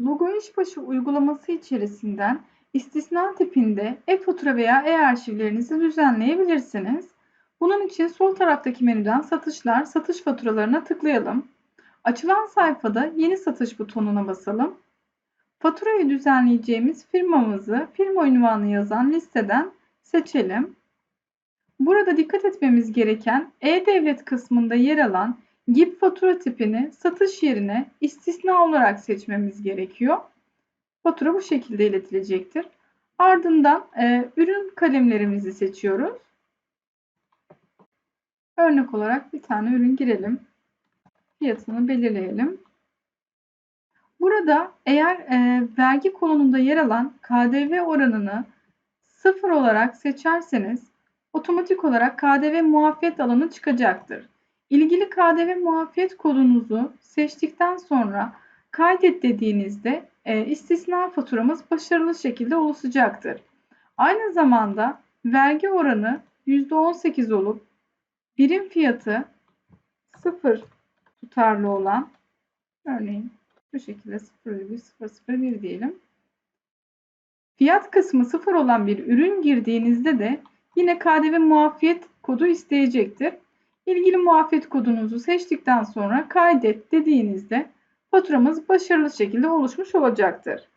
Logo işbaşı uygulaması içerisinden istisna tipinde e-fatura veya e-arşivlerinizi düzenleyebilirsiniz. Bunun için sol taraftaki menüden satışlar, satış faturalarına tıklayalım. Açılan sayfada yeni satış butonuna basalım. Faturayı düzenleyeceğimiz firmamızı firma ünvanı yazan listeden seçelim. Burada dikkat etmemiz gereken E-Devlet kısmında yer alan GİP fatura tipini satış yerine istisna olarak seçmemiz gerekiyor. Fatura bu şekilde iletilecektir. Ardından e, ürün kalemlerimizi seçiyoruz. Örnek olarak bir tane ürün girelim. Fiyatını belirleyelim. Burada eğer e, vergi kolonunda yer alan KDV oranını sıfır olarak seçerseniz otomatik olarak KDV muafiyet alanı çıkacaktır. İlgili KDV muafiyet kodunuzu seçtikten sonra kaydet dediğinizde e, istisna faturamız başarılı şekilde oluşacaktır. Aynı zamanda vergi oranı %18 olup birim fiyatı 0 tutarlı olan örneğin bu şekilde 0,001 diyelim. Fiyat kısmı 0 olan bir ürün girdiğinizde de yine KDV muafiyet kodu isteyecektir. İlgili muafiyet kodunuzu seçtikten sonra kaydet dediğinizde faturamız başarılı şekilde oluşmuş olacaktır.